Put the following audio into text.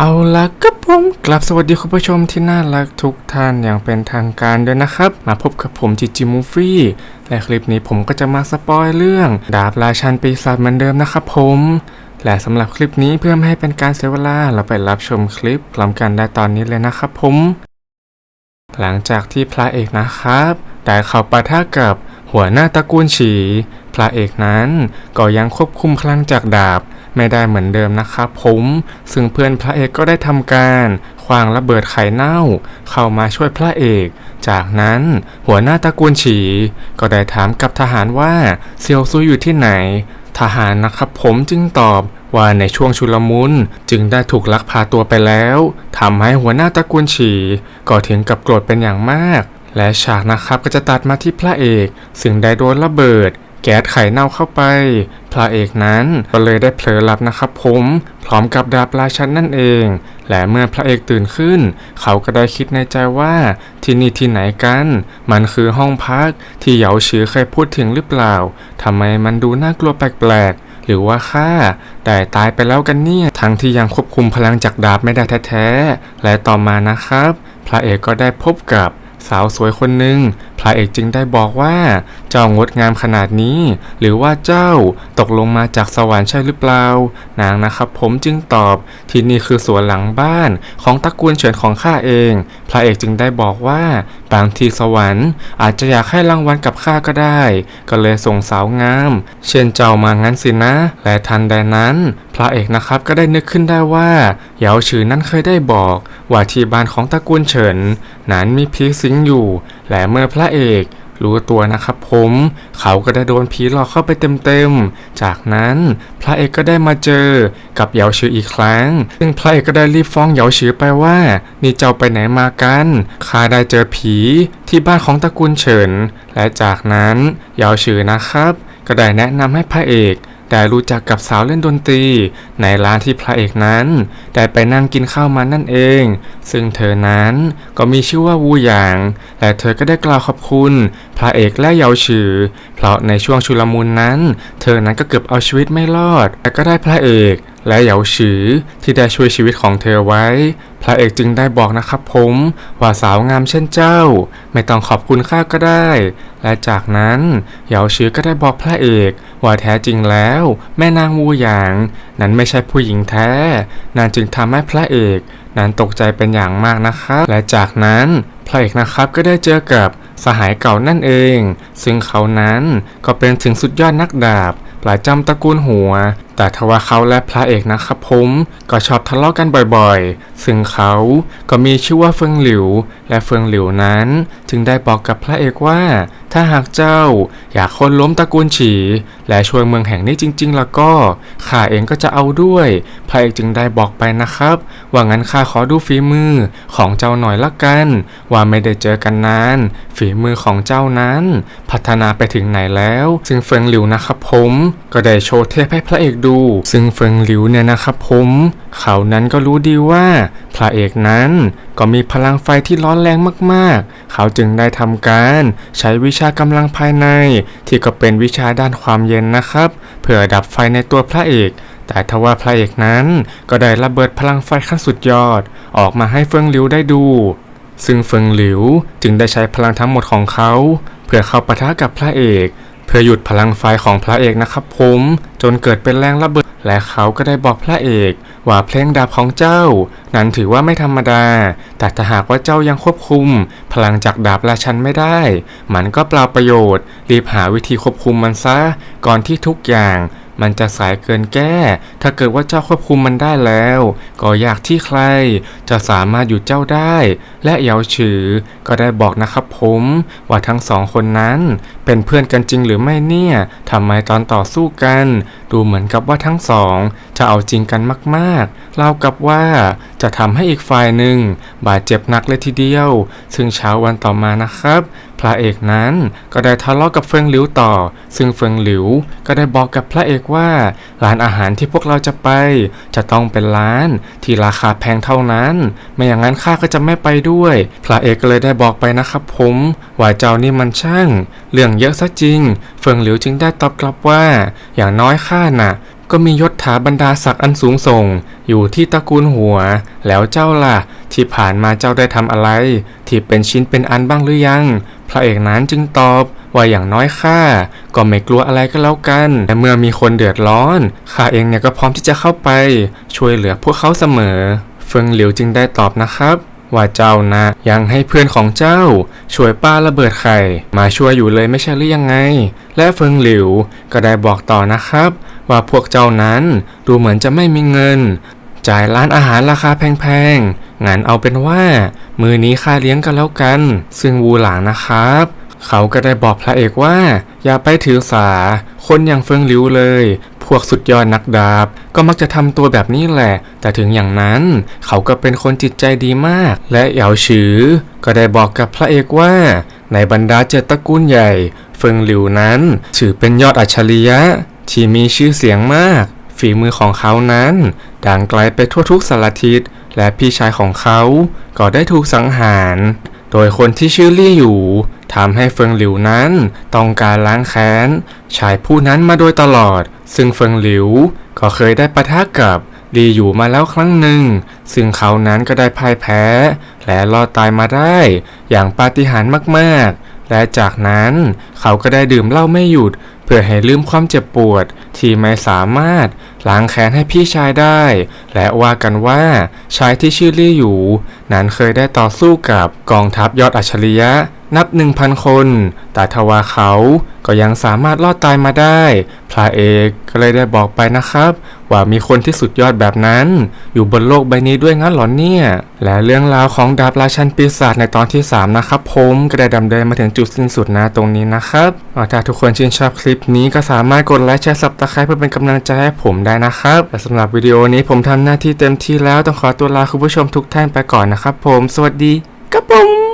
เอาละครับผมกลับสวัสดีคุณผู้ชมที่น่ารักทุกท่านอย่างเป็นทางการด้วยนะครับ มาพบกับผมจิจิมูฟี่และคลิปนี้ผมก็จะมาสปอยเรื่อง ดาบราชันปีศาจเหมือนเดิมนะครับผม และสำหรับคลิปนี้เพื่อไม่ให้เป็นการเสียเวลาเราไปรับชมคลิปพร้อมกันได้ตอนนี้เลยนะครับผม หลังจากที่พระเอกนะครับได้เข้าปะทะกับหัวหน้าตระกูลฉี พระเอกนั้นก็ยังควบคุมพลังจากดาบ ไม่ได้เหมือนเดิมนะครับผม ซึ่งเพื่อนพระเอกก็ได้ทำการขวางระเบิดไข่เน่า เข้ามาช่วยพระเอก จากนั้นหัวหน้าตระกูลฉี ก็ได้ถามกับทหารว่าเซียวซุยอยู่ที่ไหน ทหารนะครับผมจึงตอบว่าในช่วงชุลมุนจึงได้ถูกลักพาตัวไปแล้วทำให้หัวหน้าตระกูลฉีก็ถึงกับโกรธเป็นอย่างมาก และฉากนะครับก็จะตัดมาที่พระเอก ซึ่งได้โดนระเบิด แก๊สไข่เน่าเข้าไป พระเอกนั้นก็เลยได้เผลอหลับนะครับผม พร้อมกับดาบราชันนั่นเอง และเมื่อพระเอกตื่นขึ้น เขาก็ได้คิดในใจว่าที่นี่ที่ไหนกัน มันคือห้องพักที่เหยาชือเคยพูดถึงหรือเปล่าทำไมมันดูน่ากลัวแปลกๆ หรือว่าข้าได้ตายไปแล้วกันเนี่ย ทั้งที่ยังควบคุมพลังจากดาบไม่ได้แท้ๆ และต่อมานะครับ พระเอกก็ได้พบกับสาวสวยคนหนึ่งพระเอกจึงได้บอกว่า เจ้างดงามขนาดนี้ หรือว่าเจ้าตกลงมาจากสวรรค์ใช่หรือเปล่า นางนะครับผมจึงตอบ ที่นี่คือสวนหลังบ้านของตระกูลเฉินของข้าเอง พระเอกจึงได้บอกว่าบางทีสวรรค์ อาจจะอยากให้รางวัลกับข้าก็ได้ ก็เลยส่งสาวงาม เช่นเจ้ามางั้นสินะ และทันใดนั้น พระเอกนะครับก็ได้นึกขึ้นได้ว่าเหยาฉือนั้นเคยได้บอก ว่าที่บ้านของตระกูลเฉิน นั้นมีผีสิงอยู่ และเมื่อพระเอกรู้ตัวนะครับผมเขาก็ได้โดนผีหลอกเข้าไปเต็มๆ จากนั้นพระเอกก็ได้มาเจอกับเหยาฉืออีกครั้ง ซึ่งพระเอกก็ได้รีบฟ้องเหยาฉือไปว่านี่เจ้าไปไหนมากันข้าได้เจอผีที่บ้านของตระกูลเฉิน และจากนั้นเหยาฉือนะครับ ก็ได้แนะนำให้พระเอก ได้รู้จักกับสาวเล่นดนตรี ในร้านที่พระเอกนั้น ได้ไปนั่งกินข้าวมานั่นเอง ซึ่งเธอนั้นก็มีชื่อว่าวูหยาง และเธอก็ได้กล่าวขอบคุณ พระเอกและเยาฉือ เพราะในช่วงชุลมุนนั้น เธอนั้นก็เกือบเอาชีวิตไม่รอด แต่ก็ได้พระเอก และเหยาฉือที่ได้ช่วยชีวิตของเธอไว้ พระเอกจึงได้บอกนะครับผม ว่าสาวงามเช่นเจ้า ไม่ต้องขอบคุณข้าก็ได้ และจากนั้นเหยาฉือก็ได้บอกพระเอกว่าแท้จริงแล้ว แม่นางวูหยาง นั้นไม่ใช่ผู้หญิงแท้นางจึงทำให้พระเอก นั้นตกใจเป็นอย่างมากนะครับ และจากนั้นพระเอกนะครับก็ได้เจอกับสหายเก่านั่นเอง ซึ่งเขานั้นก็เป็นถึงสุดยอดนักดาบประจำตระกูลหัว แต่ทว่าเขาและพระเอกนะครับผมก็ชอบทะเลาะกันบ่อยๆ ซึ่งเขาก็มีชื่อว่าเฟิงหลิว และเฟิงหลิวนั้น จึงได้บอกกับพระเอกว่า ถ้าหากเจ้าอยากคนล้มตระกูลฉีและช่วยเมืองแห่งนี้จริง ๆ แล้วก็ข้าเองก็จะเอาด้วย พระเอกจึงได้บอกไปนะครับ ว่างั้นข้าขอดูฝีมือของเจ้าหน่อยละกัน ว่าไม่ได้เจอกันนาน ฝีมือของเจ้านั้น พัฒนาไปถึงไหนแล้ว ซึ่งเฟิงหลิวนะครับผมก็ได้โชว์เทพให้พระเอกดูดู ซึ่งเฟิงหลิวเนี่ยนะครับผมเขานั้นก็รู้ดีว่าพระเอกนั้นก็มีพลังไฟที่ร้อนแรงมากๆ เขาจึงได้ทำการใช้วิชากำลังภายใน ที่ก็เป็นวิชาด้านความเย็นนะครับ เพื่อดับไฟในตัวพระเอกแต่ทว่าพระเอกนั้นก็ได้ระเบิดพลังไฟขั้นสุดยอด ออกมาให้เฟิงหลิวได้ดู ซึ่งเฟิงหลิวจึงได้ใช้พลังทั้งหมดของเขา เพื่อเข้าปะทะกับพระเอก เพื่อหยุดพลังไฟของพระเอกนะครับผมจนเกิดเป็นแรงระเบิด และเขาก็ได้บอกพระเอก ว่าเพลงดาบของเจ้า นั้นถือว่าไม่ธรรมดา แต่ถ้าหากว่าเจ้ายังควบคุม พลังจากดาบราชันไม่ได้ มันก็เปล่าประโยชน์ รีบหาวิธีควบคุมมันซะ ก่อนที่ทุกอย่างมันจะสายเกินแก้ ถ้าเกิดว่าเจ้าควบคุมมันได้แล้ว ก็อยากที่ใคร จะสามารถหยุดเจ้าได้ และเยาฉือ ก็ได้บอกนะครับผม ว่าทั้งสองคนนั้น เป็นเพื่อนกันจริงหรือไม่เนี่ยทำไมตอนต่อสู้กัน ดูเหมือนกับว่าทั้งสอง จะเอาจริงกันมากๆเล่ากับว่าจะทำให้อีกฝ่ายหนึ่ง บาดเจ็บหนักเลยทีเดียว ซึ่งเช้าวันต่อมานะครับพระเอกนั้นก็ได้ทะเลาะกับเฟิงหลิวต่อ ซึ่งเฟิงหลิวก็ได้บอกกับพระเอกว่า ร้านอาหารที่พวกเราจะไป จะต้องเป็นร้านที่ราคาแพงเท่านั้น ไม่อย่างนั้นข้าก็จะไม่ไปด้วย พระเอกก็เลยได้บอกไปนะครับผมว่าเจ้านี่มันช่าง เรื่องเยอะซะจริง เฟิงหลิวจึงได้ตอบกลับว่า อย่างน้อยข้าน่ะ ก็มียศถาบรรดาศักดิ์อันสูงส่ง อยู่ที่ตระกูลหัว แล้วเจ้าล่ะ ที่ผ่านมาเจ้าได้ทำอะไร ที่เป็นชิ้นเป็นอันบ้างหรือยัง พระเอกนั้นจึงตอบว่าอย่างน้อยข้าก็ไม่กลัวอะไรก็แล้วกัน แต่เมื่อมีคนเดือดร้อนข้าเองเนี่ยก็พร้อมที่จะเข้าไป ช่วยเหลือพวกเขาเสมอ เฟิงหลิวจึงได้ตอบนะครับ ว่าเจ้านะ ยังให้เพื่อนของเจ้า ช่วยป้าระเบิดไข่มาช่วยอยู่เลยไม่ใช่หรือยังไง และเฟิงหลิวก็ได้บอกต่อนะครับ ว่าพวกเจ้านั้นดูเหมือนจะไม่มีเงิน จ่ายร้านอาหารราคาแพงๆงั้นเอาเป็นว่า มือนี้ค่าเลี้ยงกันแล้วกัน ซึ่งวูหลางนะครับเขาก็ได้บอกพระเอกว่า อย่าไปถือสา คนอย่างเฟิงหลิวเลย พวกสุดยอดนักดาบ ก็มักจะทำตัวแบบนี้แหละ แต่ถึงอย่างนั้นเขาก็เป็นคนจิตใจดีมาก และเหยาฉือ ก็ได้บอกกับพระเอกว่า ในบรรดาเจ็ดตระกูลใหญ่ เฟิงหลิวนั้นถือเป็นยอดอัจฉริยะ ที่มีชื่อเสียงมาก ฝีมือของเขานั้นดังไกลไปทั่วทุกสารทิศและพี่ชายของเขาก็ได้ถูกสังหาร โดยคนที่ชื่อลี่อยู่ ทำให้เฟิงหลิวนั้นต้องการล้างแค้น ชายผู้นั้นมาโดยตลอด ซึ่งเฟิงหลิวก็เคยได้ปะทะกับลีอยู่มาแล้วครั้งหนึ่ง ซึ่งเขานั้นก็ได้พ่ายแพ้ และรอดตายมาได้อย่างปาฏิหาริย์มากๆ และจากนั้นเขาก็ได้ดื่มเหล้าไม่หยุด เพื่อให้ลืมความเจ็บปวด ที่ไม่สามารถล้างแค้นให้พี่ชายได้ และว่ากันว่าชายที่ชื่อลี่อยู่ นั้นเคยได้ต่อสู้กับกองทัพยอดอัจฉริยะ นับหนึ่งพันคน แต่ทว่าเขาก็ยังสามารถรอดตายมาได้ พระเอกก็เลยได้บอกไปนะครับ ว่ามีคนที่สุดยอดแบบนั้น อยู่บนโลกใบนี้ด้วยงั้นหรอเนี่ย และเรื่องราวของดาบราชันปีศาจในตอนที่ 3 นะครับ ผมก็ได้ดำเนินมาถึงจุดสิ้นสุดนะตรงนี้นะครับถ้าทุกคนชื่นชอบคลิปนี้ก็สามารถกดไลค์แชร์สับตะไคร้เพื่อเป็นกำลังใจให้ผมได้นะครับและสำหรับวิดีโอนี้ผมทำหน้าที่เต็มที่แล้วต้องขอตัวลาคุณผู้ชมทุกท่านไปก่อนนะครับผม สวัสดีครับผม